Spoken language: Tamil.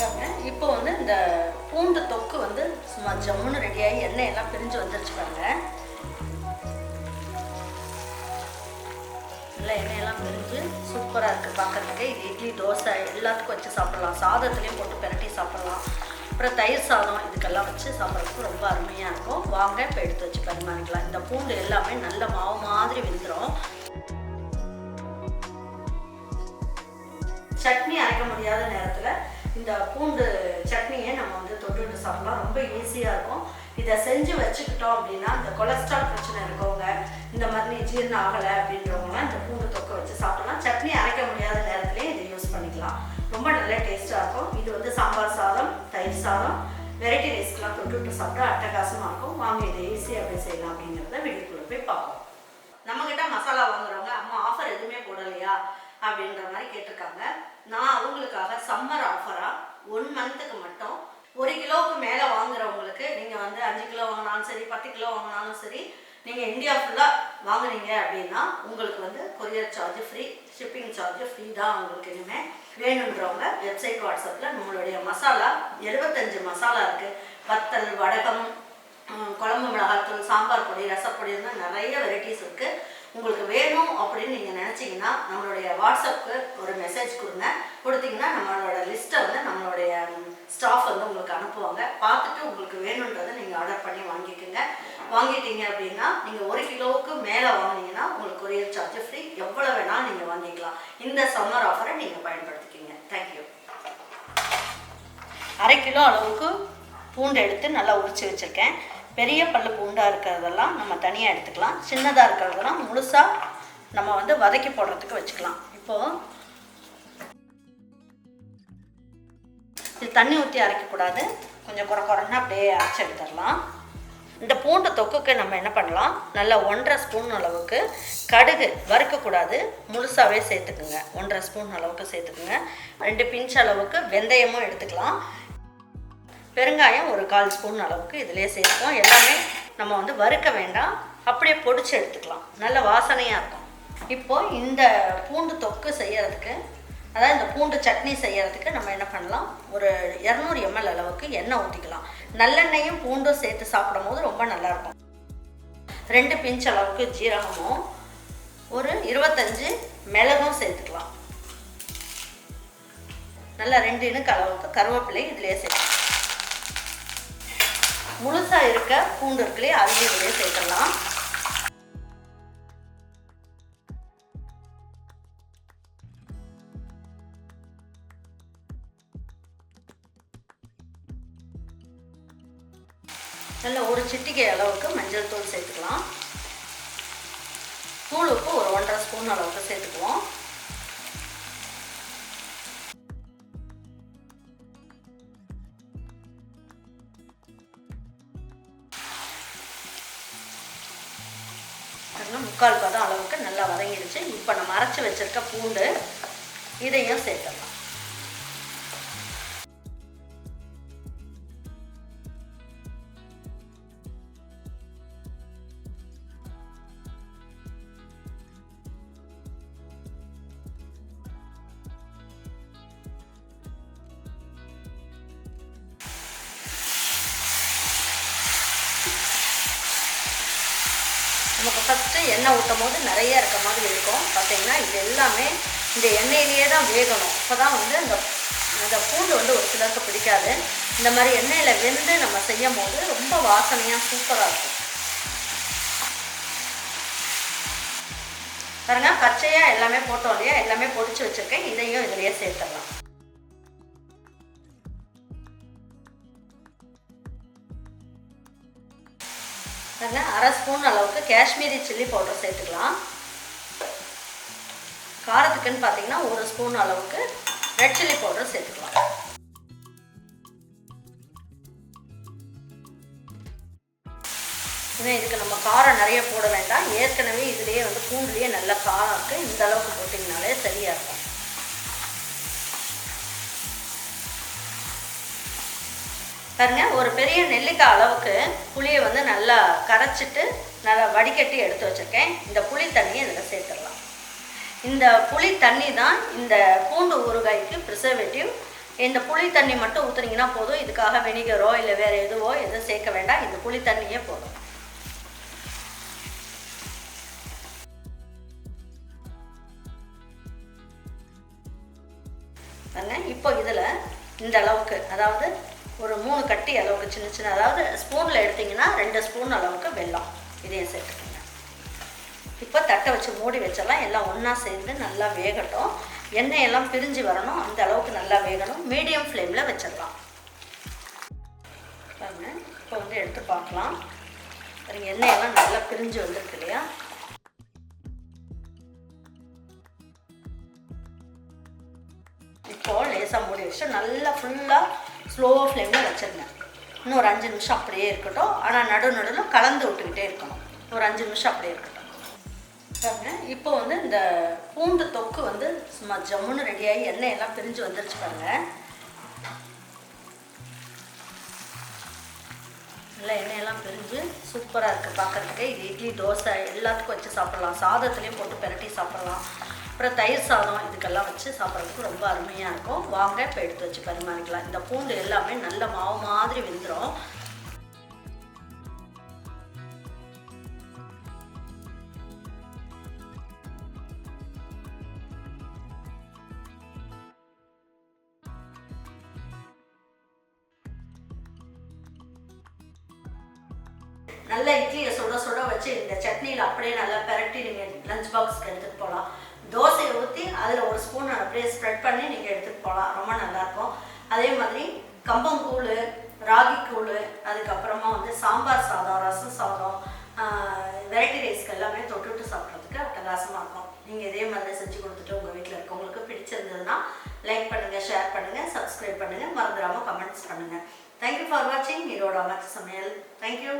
பாருங்க, இப்போ வந்து இந்த பூண்டு தொக்கு வந்து சும்மா ஜம்முன்னு ரெடியாகி எண்ணெய் எல்லாம் பிரிஞ்சு வந்துருச்சு பாருங்க நல்லா எண்ணெயெல்லாம் பிரிஞ்சு சூப்பராக இருக்குது பார்க்குறதுக்கு இது இட்லி தோசை எல்லாத்துக்கும் வச்சு சாப்பிட்லாம். சாதத்துலேயும் போட்டு பிரட்டி சாப்பிட்லாம். அப்புறம் தயிர் சாதம் இதுக்கெல்லாம் வச்சு சாப்பிட்றதுக்கு ரொம்ப அருமையாக இருக்கும். வாங்க இப்போ எடுத்து வச்சு பரிமாறிக்கலாம். இந்த பூண்டு எல்லாமே நல்ல மாவு மாதிரி வெந்துடும் சட்னி அரைக்க முடியாத நேரத்தில் இந்த பூண்டு சட்னியை நம்ம வந்து தொட்டுட்டு சாப்பிடலாம். ரொம்ப ஈஸியாக இருக்கும். இதை செஞ்சு வச்சுக்கிட்டோம் அப்படின்னா இந்த கொலஸ்ட்ரால் பிரச்சனை இருக்கவங்க இந்த மாதிரி ஜீரணம் ஆகலை அப்படின்றவங்களாம் இந்த பூண்டு தொக்கை வச்சு சாப்பிடலாம். சட்னி அரைக்க முடியாத நேரத்துலேயே இதை யூஸ் பண்ணிக்கலாம். ரொம்ப நல்ல டேஸ்ட்டாக இருக்கும். இது வந்து சாம்பார் சாதம் தயிர் சாதம் வெரைட்டி ரைஸ்க்கெலாம் தொட்டுட்டு சாப்பிட்டா அட்டகாசமாக இருக்கும். வாங்க இதை ஈஸியாக எப்படி செய்யலாம் அப்படிங்கிறத வீட்டுக்குள்ளே போய் பார்ப்போம். நம்மக்கிட்ட மசாலா வாங்குறவங்க அம்மா ஆஃபர் எதுவுமே போடலையா அப்படின்ற மாதிரி கேட்டிருக்காங்க. நான் அவங்களுக்காக சம்மர் ஆஃபராக ஒன் மந்த்துக்கு மட்டும் ஒரு கிலோவுக்கு மேலே வாங்குறவங்களுக்கு நீங்கள் வந்து அஞ்சு கிலோ வாங்கினாலும் சரி பத்து கிலோ வாங்கினாலும் சரி நீங்கள் இந்தியா ஃபுல்லாக வாங்குனீங்க அப்படின்னா உங்களுக்கு வந்து courier charge free shipping charge free தான் உங்களுக்கு இனிமேல் வேணுன்றவங்க வெப்சைட் வாட்ஸ்அப்பில் நம்மளுடைய மசாலா எழுபத்தஞ்சு மசாலா இருக்குது வத்தல் வடகம் குழம்பு மிளகாத்தூள் சாம்பார் பொடி ரசப்பொடின்னு நிறைய வெரைட்டிஸ் இருக்குது உங்களுக்கு வேணும் அப்படின்னு நீங்கள் நினச்சிங்கன்னா நம்மளுடைய வாட்ஸ்அப்புக்கு ஒரு மெசேஜ் கொடுங்க. கொடுத்தீங்கன்னா நம்மளோட லிஸ்ட்டை வந்து நம்மளுடைய ஸ்டாஃப் வந்து உங்களுக்கு அனுப்புவாங்க. பார்த்துட்டு உங்களுக்கு வேணுன்றதை நீங்கள் ஆர்டர் பண்ணி வாங்கிக்கோங்க. வாங்கிட்டீங்க அப்படின்னா நீங்கள் ஒரு கிலோவுக்கு மேலே வாங்கினீங்கன்னா உங்களுக்கு கொரியர் சார்ஜ் ஃப்ரீ எவ்வளோ வேணாலும் நீங்கள் வாங்கிக்கலாம். இந்த சம்மர் ஆஃபரை நீங்கள் பயன்படுத்திக்கிங்க. தேங்க்யூ அரை கிலோ அளவுக்கு பூண்டு எடுத்து நல்லா உரிச்சு வச்சுருக்கேன். பெரிய பல்லு பூண்டாக இருக்கிறதெல்லாம் நம்ம தனியாக எடுத்துக்கலாம். சின்னதாக இருக்கிறதெல்லாம் முழுசாக நம்ம வந்து வதக்கி போடுறதுக்கு வச்சுக்கலாம். இப்போது இது தண்ணி ஊற்றி அரைக்கக்கூடாது கொஞ்சம் குறை குறைன்னா அப்படியே அரைச்சி எடுத்துடலாம். இந்த பூண்டு தொக்குக்கு நம்ம என்ன பண்ணலாம்? நல்லா ஒன்றரை ஸ்பூன் அளவுக்கு கடுகு வறுக்கக்கூடாது முழுசாகவே சேர்த்துக்குங்க. ஒன்றரை ஸ்பூன் அளவுக்கு சேர்த்துக்குங்க. ரெண்டு பிஞ்ச் அளவுக்கு வெந்தயமும் எடுத்துக்கலாம். பெருங்காயம் ஒரு கால் ஸ்பூன் அளவுக்கு இதிலே சேர்ப்போம் எல்லாமே நம்ம வந்து வறுக்க வேண்டாம். அப்படியே பொடிச்சு எடுத்துக்கலாம். நல்ல வாசனையாக இருக்கும். இப்போ இந்த பூண்டு தொக்கு செய்யறதுக்கு அதாவது இந்த பூண்டு சட்னி செய்யறதுக்கு நம்ம என்ன பண்ணலாம்? ஒரு இரநூறு எம்எல் அளவுக்கு எண்ணெய் ஊற்றிக்கலாம் நல்லெண்ணெயும் பூண்டும் சேர்த்து சாப்பிடும் போது ரொம்ப நல்லாயிருக்கும். ரெண்டு பிஞ்ச் அளவுக்கு ஜீரகமும் ஒரு இருபத்தஞ்சு மிளகும் சேர்த்துக்கலாம். நல்லா ரெண்டு இணுக்கு அளவுக்கு கருவேப்பிலை இதிலே சேர்த்துக்கலாம். முழுசா இருக்க பூண்டு இருக்குல்லையே அதையும் இதிலே சேர்த்துக்கலாம் நல்ல ஒரு சிட்டிகை அளவுக்கு மஞ்சள் தூள் சேர்த்துக்கலாம். தூள் உப்பு ஒரு ஒன்றரை ஸ்பூன் அளவுக்கு சேர்த்துக்குவோம். முக்கால் பதம் அளவுக்கு நல்லா வதங்கிடுச்சு. இப்போ நம்ம அரைச்சி வச்சிருக்க பூண்டு இதையும் சேர்த்துடலாம். ஃபஸ்ட்டு எண்ணெய் ஊற்றும் போது நிறைய இருக்க மாதிரி இருக்கும். பார்த்தீங்கன்னா இது எல்லாமே இந்த எண்ணெயிலேயே தான் வேகணும். அப்போ தான் வந்து அந்த அந்த பூண்டு வந்து ஒரு சிலருக்கு பிடிக்காது. இந்த மாதிரி எண்ணெயில் வெந்து நம்ம செய்யும் போது ரொம்ப வாசனையாக சூப்பராக இருக்கும். பாருங்கள் பச்சையாக எல்லாமே போட்டோம் இல்லையா? எல்லாமே பொடிச்சு வச்சுருக்கேன். இதையும் இதுலேயே சேர்த்துடலாம். அதில் அரை ஸ்பூன் அளவுக்கு காஷ்மீரி சில்லி பவுடர் சேர்த்துக்கலாம். காரத்துக்குன்னு பார்த்தீங்கன்னா ஒரு ஸ்பூன் அளவுக்கு ரெட் சில்லி பவுடர் சேர்த்துக்கலாம். இன்னும் இதுக்கு நம்ம காரம் நிறைய போட வேண்டாம். ஏற்கனவே இதுலேயே வந்து பூண்டுலேயே நல்ல காரம் இருக்குது இந்த அளவுக்கு போட்டிங்கனாலே சரியாக இருக்கும். பாருங்க ஒரு பெரிய நெல்லிக்காய் அளவுக்கு புளியை வந்து நல்லா கரைச்சிட்டு நல்லா வடிகட்டி எடுத்து வச்சுருக்கேன். இந்த புளி தண்ணியை இதில் சேர்த்துடலாம். இந்த புளி தண்ணி தான் இந்த பூண்டு ஊறுகாய்க்கு ப்ரிசர்வேட்டிவ் இந்த புளி தண்ணி மட்டும் ஊற்றுனீங்கன்னா போதும். இதுக்காக வெனிகரோ இல்லை வேறு எதுவோ எதுவும் சேர்க்க வேண்டாம். இந்த புளி தண்ணியே போதும். இப்போ இதில் இந்த அளவுக்கு அதாவது ஒரு மூணு கட்டி அளவுக்கு சின்ன சின்ன அதாவது ஸ்பூனில் எடுத்தீங்கன்னா ரெண்டு ஸ்பூன் அளவுக்கு வெல்லம். இதையும் சேர்த்துக்கோங்க. இப்போ தட்டை வச்சு மூடி வச்சிடலாம். எல்லாம் ஒன்றா சேர்ந்து நல்லா வேகட்டும். எண்ணெய் எல்லாம் பிரிஞ்சு வரணும். அந்த அளவுக்கு நல்லா வேகணும். மீடியம் ஃப்ளேமில் வச்சிடலாம். பாருங்க. இப்போ வந்து எடுத்து பார்க்கலாம். பாருங்க எண்ணெயெல்லாம் நல்லா பிரிஞ்சு வந்திருக்கு இல்லையா? இப்போ லேசாக மூடி வச்சு நல்லா ஃபுல்லாக ஸ்லோ ஃப்ளேமில் வச்சிருங்க இன்னும் ஒரு அஞ்சு நிமிஷம் அப்படியே இருக்கட்டும். ஆனால் நடு நடுவில் கலந்து விட்டுக்கிட்டே இருக்கணும். ஒரு அஞ்சு நிமிஷம் அப்படியே இருக்கட்டும். இப்போ வந்து இந்த பூண்டு தொக்கு வந்து சும்மா ஜம்முன்னு ரெடியாகி எண்ணெய் எல்லாம் பிரிஞ்சு வந்துருச்சு பாருங்க. நல்லா எண்ணெயெல்லாம் பிரிஞ்சு சூப்பராக இருக்குது பார்க்குறதுக்கு இது இட்லி தோசை எல்லாத்துக்கும் வச்சு சாப்பிட்லாம். சாதத்துலேயும் போட்டு பிரட்டி சாப்பிட்லாம். அப்புறம் தயிர் சாதம் இதுக்கெல்லாம் வச்சு சாப்பிட்றதுக்கு ரொம்ப அருமையாக இருக்கும். வாங்க இப்போ எடுத்து வச்சு பரிமாறிக்கலாம். இந்த பூண்டு எல்லாமே நல்ல மாவு மாதிரி வெந்துடும் நல்ல இட்லியை சுட சுட வச்சு இந்த சட்னியில் அப்படியே நல்லா பெரட்டி நீங்கள் லஞ்ச் பாக்ஸ்க்கு எடுத்துகிட்டு போகலாம் தோசையை ஊற்றி அதில் ஒரு ஸ்பூன் அப்படியே ஸ்ப்ரெட் பண்ணி நீங்கள் எடுத்துகிட்டு போகலாம் ரொம்ப நல்லாயிருக்கும். அதே மாதிரி கம்பங்கூழ் ராகி கூழ் அதுக்கப்புறமா வந்து சாம்பார் சாதம் ரசம் சாதம் வெரைட்டி ரைஸ்க்கு எல்லாமே தொட்டுட்டு சாப்பிட்றதுக்கு அட்டகாசமாக இருக்கும். நீங்கள் இதே மாதிரி செஞ்சு கொடுத்துட்டு உங்கள் வீட்டில் இருக்கவங்களுக்கு பிடிச்சிருந்ததுன்னா லைக் பண்ணுங்கள் ஷேர் பண்ணுங்கள் சப்ஸ்கிரைப் பண்ணுங்கள் மறந்துடாமல் கமெண்ட்ஸ் பண்ணுங்கள் தேங்க்யூ ஃபார் வாட்சிங் இதோட அமைச்ச சமையல். தேங்க்யூ